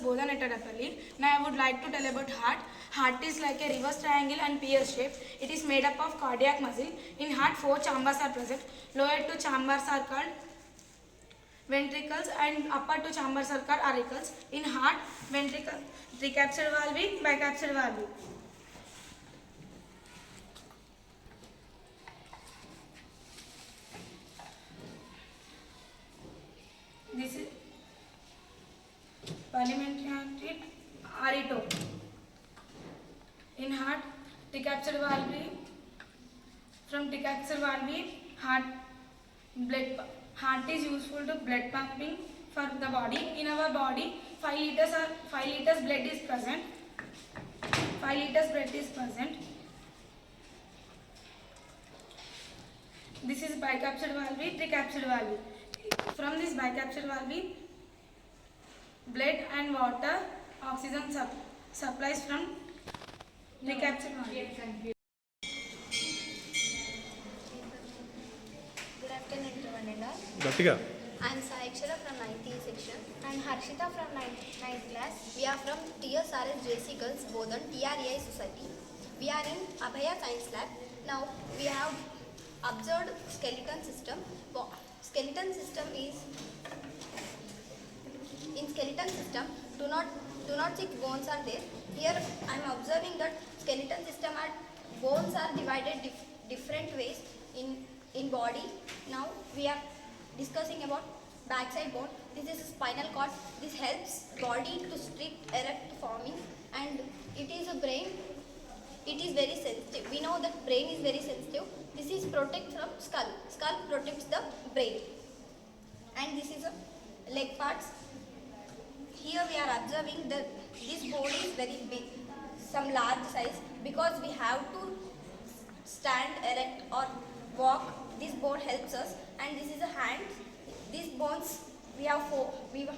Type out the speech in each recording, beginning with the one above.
at Adapalli. Now I would like to tell about heart. Heart is like a reverse triangle and PS shape. It is made up of cardiac muscle. In heart, four chambers are present. Lower two chambers are called ventricles and upper two chambers are called auricles. In heart, ventricle, recaptured valve, bicaptured valve. This is parliamentary arito. In heart, recaptured valve from recaptured valve, heart blood heart is useful to blood pumping for the body. In our body, five liters are five liters blood is present. Five liters blood is present. This is bicapsular valve, tricapsular valve. From this bicapsular valve, blood and water, oxygen sup- supplies from tricapsular valve. Good afternoon to one and all. గట్టిగా I am Saikshara from 19th section. I am Harshita from 9th, 9th class. We are from TSRS JC Girls Bodhan TREI Society. We are in Abhaya Science Lab. Now we have observed skeleton system. Bo- Skeleton system is in skeleton system do not do not six bones are there. Here i am observing that skeleton system are bones are divided dif- different ways in in body. Now we are discussing about backside bone. This is spinal cord. This helps body to strict erect forming and it is a brain. It is very sensitive. We know that brain is very sensitive. This is protect from skull. Skull protects the brain. And this is a leg parts here we are observing that this board is very big some large size because we have to stand erect or walk. This board helps us and this is a hand. These bones we have four we,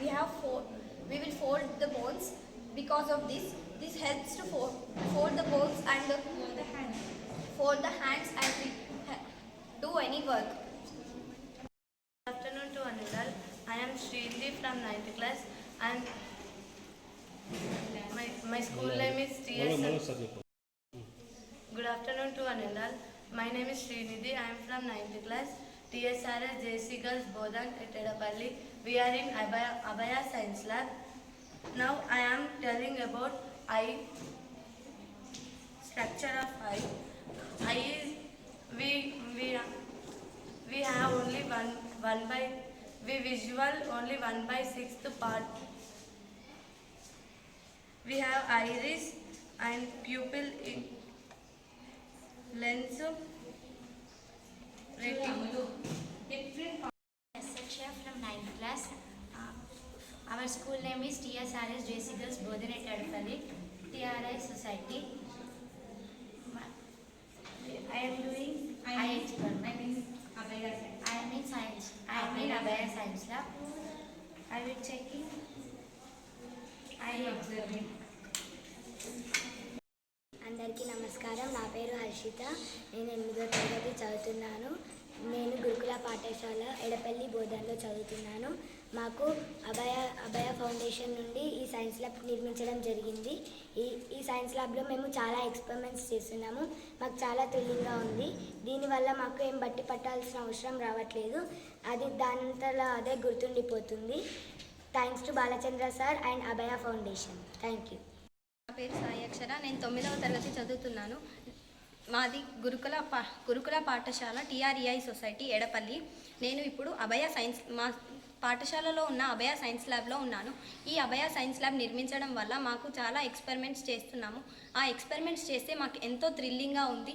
we have four we will fold the bones because of this. This helps to fold, fold the bones and the, the hand fold the hands and we do any work. Good afternoon to Anilal. I am Srinidhi from 9th class and my, my school name is TS. Good afternoon to all. My name is Srinidhi. I am from 9th class. TSRS JC Girls Bodhan at We are in Abaya, Abaya Science Lab. Now I am telling about eye, structure of eye. Eye is, we, we, we have only one, one by, we visual only one by sixth part We have iris and pupil in lens retina. Saksha from 9th class. Uh, our school name is TSRS JC Girls Bodhan at TRI Society. I am doing I experiment. I am in science. I am in Abhaya Science Lab. I will checking. I am observing. అందరికీ నమస్కారం. నా పేరు హర్షిత. నేను ఎనిమిదో తరగతి చదువుతున్నాను. నేను గురుకుల పాఠశాల ఎడపల్లి బోధనలో చదువుతున్నాను. మాకు అభయ అభయ ఫౌండేషన్ నుండి ఈ సైన్స్ ల్యాబ్ నిర్మించడం జరిగింది. ఈ ఈ సైన్స్ ల్యాబ్లో మేము చాలా ఎక్స్పెరిమెంట్స్ చేస్తున్నాము. మాకు చాలా థ్రిల్లింగ్గా ఉంది. దీనివల్ల మాకు ఏం బట్టి పట్టాల్సిన అవసరం రావట్లేదు. అది దానంతలా అదే గుర్తుండిపోతుంది. Thanks to Balachandra sir and Abhaya foundation. Thank you. పేరు సాయి అక్షర. నేను తొమ్మిదవ తరగతి చదువుతున్నాను. మాది గురుకుల పా గురుకుల పాఠశాల టీఆర్ఈఐ సొసైటీ ఎడపల్లి. నేను ఇప్పుడు అభయ సైన్స్ మా పాఠశాలలో ఉన్న అభయ సైన్స్ ల్యాబ్లో ఉన్నాను. ఈ అభయ సైన్స్ ల్యాబ్ నిర్మించడం వల్ల మాకు చాలా ఎక్స్పెరిమెంట్స్ చేస్తున్నాము. ఆ ఎక్స్పెరిమెంట్స్ చేస్తే మాకు ఎంతో థ్రిల్లింగ్గా ఉంది.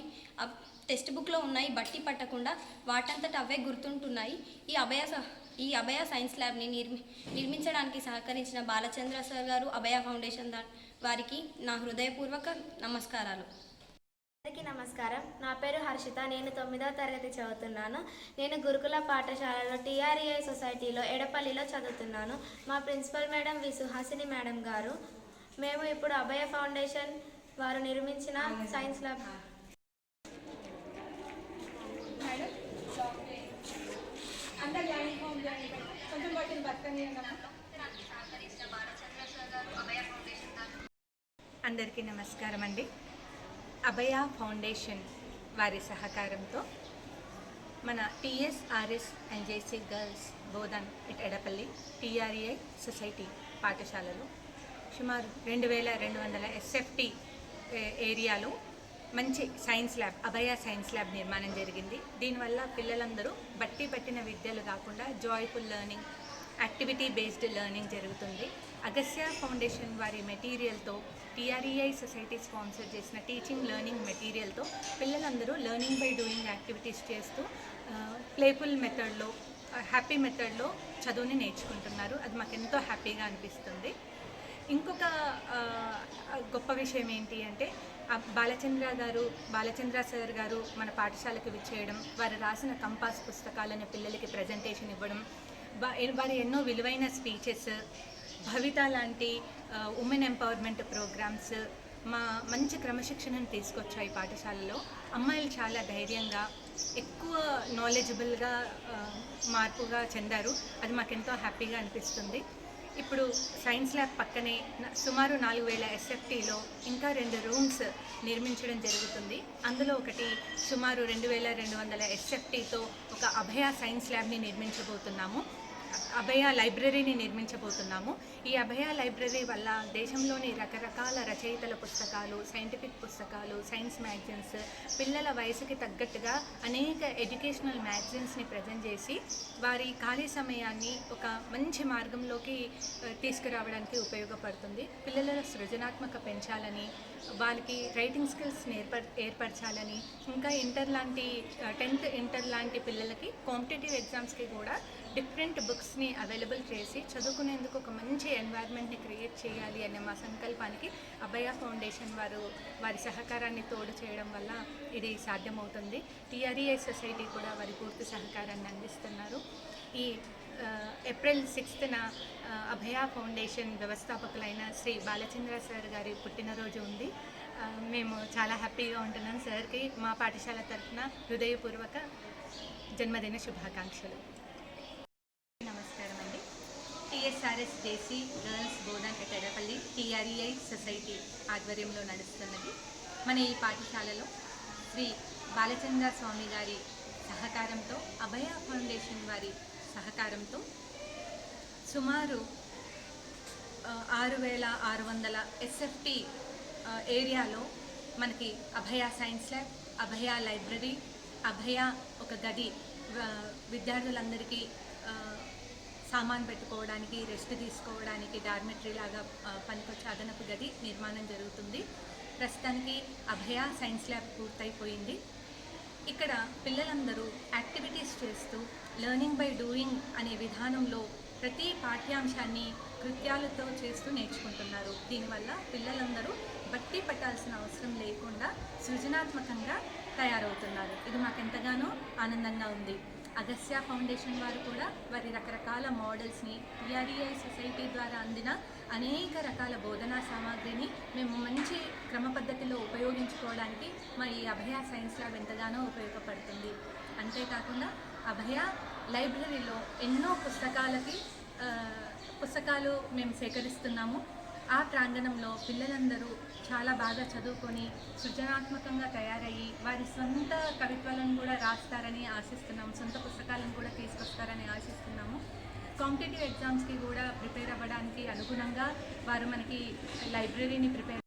టెక్స్ట్ బుక్లో ఉన్నాయి బట్టి పట్టకుండా వాటంతట అవే గుర్తుంటున్నాయి. ఈ అభయ ఈ అభయ సైన్స్ ల్యాబ్ని నిర్మి నిర్మించడానికి సహకరించిన బాలచంద్ర సార్ గారు అభయ ఫౌండేషన్ దా- వారికి నా హృదయపూర్వక నమస్కారాలు. అందరికీ నమస్కారం. నా పేరు హర్షిత. నేను తొమ్మిదవ తరగతి చదువుతున్నాను. నేను గురుకుల పాఠశాలలో టీఆర్ఈఐ సొసైటీలో ఎడపల్లిలో చదువుతున్నాను. మా principal madam V Suhasini madam గారు. మేము ఇప్పుడు అభయ ఫౌండేషన్ వారు నిర్మించిన సైన్స్ ల్యాబ్ అందరు లైన్ కొంచెం పట్టింది బతకని సహకరించిన బాలచంద్ర సార్ గారు అందరికీ నమస్కారం అండి అభయ ఫౌండేషన్ వారి సహకారంతో మన TSRS and JC girls Bodhan it Edapalli TRA society పాఠశాలలో సుమారు రెండు వేల రెండు వందల ఎస్ఎఫ్టీ ఏరియాలో మంచి సైన్స్ ల్యాబ్ అభయ సైన్స్ ల్యాబ్ నిర్మాణం జరిగింది. దీనివల్ల పిల్లలందరూ బట్టి పట్టిన విద్యలు కాకుండా joyful learning activity based learning జరుగుతుంది. అగస్య ఫౌండేషన్ వారి మెటీరియల్తో టీఆర్ఈఐ సొసైటీ స్పాన్సర్ చేసిన టీచింగ్ లెర్నింగ్ మెటీరియల్తో పిల్లలందరూ లెర్నింగ్ బై డూయింగ్ యాక్టివిటీస్ చేస్తూ ప్లేఫుల్ మెథడ్లో హ్యాపీ మెథడ్లో చదువుని నేర్చుకుంటున్నారు. అది మాకు ఎంతో హ్యాపీగా అనిపిస్తుంది. ఇంకొక గొప్ప విషయం ఏంటి అంటే బాలచంద్ర గారు బాలచంద్ర సార్ గారు మన పాఠశాలకు విచ్చేయడం వారు రాసిన కంపాస్ పుస్తకాలను పిల్లలకి ప్రజెంటేషన్ ఇవ్వడం వారి ఎన్నో విలువైన స్పీచెస్ భవిత లాంటి ఉమెన్ ఎంపవర్మెంట్ ప్రోగ్రామ్స్ మా మంచి క్రమశిక్షణను తీసుకొచ్చాయి పాఠశాలలో. అమ్మాయిలు చాలా ధైర్యంగా ఎక్కువ నాలెడ్జబుల్గా మార్పుగా చెందారు. అది మాకెంతో హ్యాపీగా అనిపిస్తుంది. ఇప్పుడు సైన్స్ ల్యాబ్ పక్కనే సుమారు నాలుగు వేల ఎస్ఎఫ్టీలో ఇంకా రెండు రూమ్స్ నిర్మించడం జరుగుతుంది. అందులో ఒకటి సుమారు రెండు వేల రెండు వందల ఎస్ఎఫ్టీతో ఒక అభయ సైన్స్ ల్యాబ్ని నిర్మించబోతున్నాము. అభయ లైబ్రరీని నిర్మించబోతున్నాము. ఈ అభయ లైబ్రరీ వల్ల దేశంలోని రకరకాల రచయితల పుస్తకాలు సైంటిఫిక్ పుస్తకాలు సైన్స్ మ్యాగజైన్స్ పిల్లల వయసుకి తగ్గట్టుగా అనేక ఎడ్యుకేషనల్ మ్యాగజైన్స్ని ప్రజెంట్ చేసి వారి ఖాళీ సమయాన్ని ఒక మంచి మార్గంలోకి తీసుకురావడానికి ఉపయోగపడుతుంది. పిల్లల సృజనాత్మక పెంచాలని వాళ్ళకి రైటింగ్ స్కిల్స్ నేర్ప ఏర్పరచాలని ఇంకా ఇంటర్ లాంటి టెన్త్ ఇంటర్ లాంటి పిల్లలకి కాంపిటేటివ్ ఎగ్జామ్స్కి కూడా డిఫరెంట్ బుక్స్ని అవైలబుల్ చేసి చదువుకునేందుకు ఒక మంచి ఎన్వైర్న్మెంట్ని క్రియేట్ చేయాలి అనే మా సంకల్పానికి అభయ ఫౌండేషన్ వారు వారి సహకారాన్ని తోడు చేయడం వల్ల ఇది సాధ్యమవుతుంది. టీఆర్ఈఐ సొసైటీ కూడా వారి పూర్తి సహకారాన్ని అందిస్తున్నారు. ఈ ఏప్రిల్ సిక్స్త్న అభయ ఫౌండేషన్ వ్యవస్థాపకులైన శ్రీ బాలచంద్ర సార్ గారి పుట్టినరోజు ఉంది. మేము చాలా హ్యాపీగా ఉంటున్నాం. సార్కి మా పాఠశాల తరఫున హృదయపూర్వక జన్మదిన శుభాకాంక్షలు. టిఎస్ఆర్ఎస్ జేసీ గర్ల్స్ బోధన్ ఎటడపల్లి టీఆర్ఈఐ సొసైటీ ఆధ్వర్యంలో నడుస్తున్నది. మన ఈ పాఠశాలలో శ్రీ బాలచంద్ర స్వామి గారి సహకారంతో అభయ ఫౌండేషన్ వారి సహకారంతో సుమారు ఆరు వేల ఆరు వందల ఎస్ఎఫ్టి ఏరియాలో మనకి Abhaya science lab Abhaya library Abhaya ఒక గది విద్యార్థులందరికీ సామాన్ పెట్టుకోవడానికి రెస్ట్ తీసుకోవడానికి డార్మెటరీ లాగా పనికొచ్చే అదనపు గది నిర్మాణం జరుగుతుంది. ప్రస్తుతానికి అభయ సైన్స్ ల్యాబ్ పూర్తయిపోయింది. ఇక్కడ పిల్లలందరూ యాక్టివిటీస్ చేస్తూ లెర్నింగ్ బై డూయింగ్ అనే విధానంలో ప్రతి పాఠ్యాంశాన్ని కృత్యాలతో చేస్తూ నేర్చుకుంటున్నారు. దీనివల్ల పిల్లలందరూ బట్టి పట్టాల్సిన అవసరం లేకుండా సృజనాత్మకంగా తయారవుతున్నారు. ఇది మాకెంతగానో ఆనందంగా ఉంది. అగస్య ఫౌండేషన్ వారు కూడా వారి రకరకాల మోడల్స్ని పిఆర్ఈఐ సొసైటీ ద్వారా అందిన అనేక రకాల బోధనా సామాగ్రిని మేము మంచి క్రమ పద్ధతిలో ఉపయోగించుకోవడానికి మా ఈ అభయ సైన్స్ ల్యాబ్ ఎంతగానో ఉపయోగపడుతుంది. అంతేకాకుండా అభయ లైబ్రరీలో ఎన్నో పుస్తకాలకి పుస్తకాలు మేము సేకరిస్తున్నాము. ఆ ప్రాంగణంలో పిల్లలందరూ చాలా బాగా చదువుకొని సృజనాత్మకంగా తయారయ్యి వారి సొంత కవిత్వాలను కూడా రాస్తారని ఆశిస్తున్నాము సొంత పుస్తకాలను కూడా తీసుకొస్తారని ఆశిస్తున్నాము. కాంపిటేటివ్ ఎగ్జామ్స్కి కూడా ప్రిపేర్ అవ్వడానికి అనుగుణంగా వారు మనకి లైబ్రరీని ప్రిపేర్